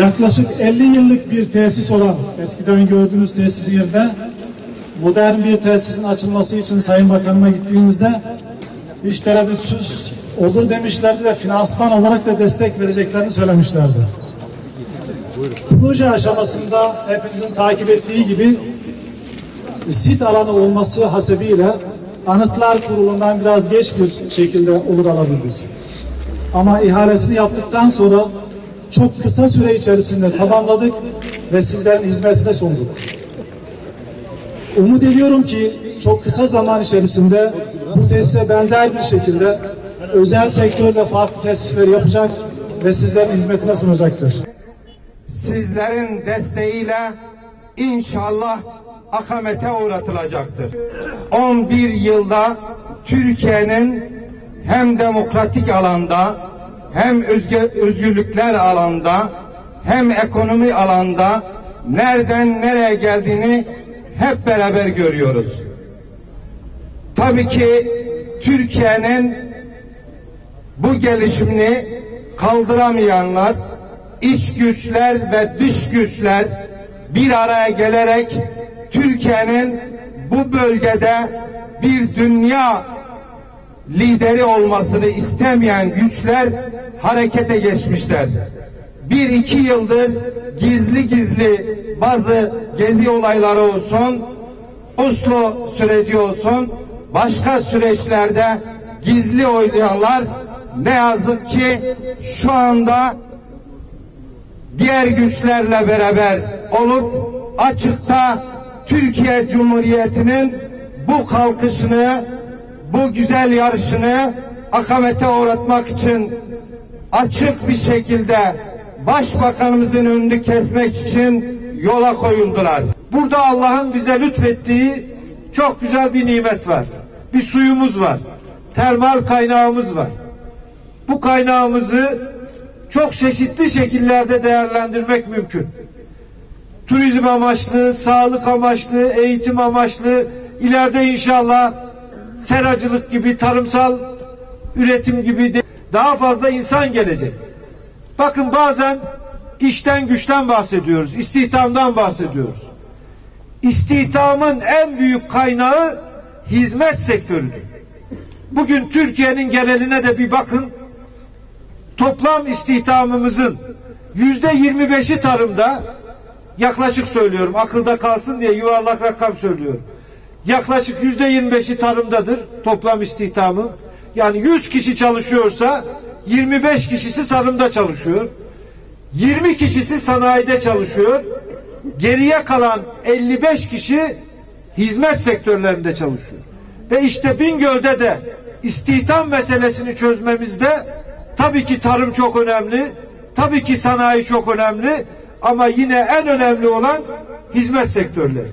Yaklaşık 50 yıllık bir tesis olan eskiden gördüğünüz tesis yerine modern bir tesisin açılması için Sayın Bakanıma gittiğimizde hiç tereddütsüz olur demişlerdi ve finansman olarak da destek vereceklerini söylemişlerdi. Proje aşamasında hepinizin takip ettiği gibi sit alanı olması hasebiyle anıtlar kurulundan biraz geç bir şekilde olur alabildik. Ama ihalesini yaptıktan sonra çok kısa süre içerisinde tamamladık ve sizlerin hizmetine sunduk. Umut ediyorum ki çok kısa zaman içerisinde bu tesise benzer bir şekilde özel sektörde farklı tesisler yapacak ve sizlerin hizmetine sunacaktır. sizlerin desteğiyle inşallah akamete uğratılacaktır. 11 yılda Türkiye'nin hem demokratik alanda hem özgü, özgürlükler alanda hem ekonomi alanda nereden nereye geldiğini hep beraber görüyoruz. Tabii ki Türkiye'nin bu gelişimini kaldıramayanlar, iç güçler ve dış güçler bir araya gelerek Türkiye'nin bu bölgede bir dünya lideri olmasını istemeyen güçler harekete geçmişler. Bir iki yıldır gizli gizli bazı gezi olayları olsun, Oslo süreci olsun, başka süreçlerde gizli oynayanlar ne yazık ki şu anda diğer güçlerle beraber olup açıkta Türkiye Cumhuriyeti'nin bu kalkışını, bu güzel yarışını akamete uğratmak için açık bir şekilde Başbakanımızın önünü kesmek için yola koyuldular. Burada Allah'ın bize lütfettiği çok güzel bir nimet var. Bir suyumuz var. Termal kaynağımız var. Bu kaynağımızı çok çeşitli şekillerde değerlendirmek mümkün. Turizm amaçlı, sağlık amaçlı, eğitim amaçlı, ileride inşallah seracılık gibi, tarımsal üretim gibi daha fazla insan gelecek. Bakın bazen işten güçten bahsediyoruz, istihdamdan bahsediyoruz. İstihdamın en büyük kaynağı hizmet sektörüdür. Bugün Türkiye'nin geneline de bir bakın. Toplam istihdamımızın yüzde yirmi beşi tarımda yaklaşık söylüyorum akılda kalsın diye yuvarlak rakam söylüyorum. Yaklaşık yüzde yirmi beşi tarımdadır toplam istihdamı. Yani 100 kişi çalışıyorsa 25 kişisi tarımda çalışıyor. 20 kişisi sanayide çalışıyor. Geriye kalan 55 kişi hizmet sektörlerinde çalışıyor. Ve işte Bingöl'de de istihdam meselesini çözmemizde tabii ki tarım çok önemli, tabii ki sanayi çok önemli ama yine en önemli olan hizmet sektörleri.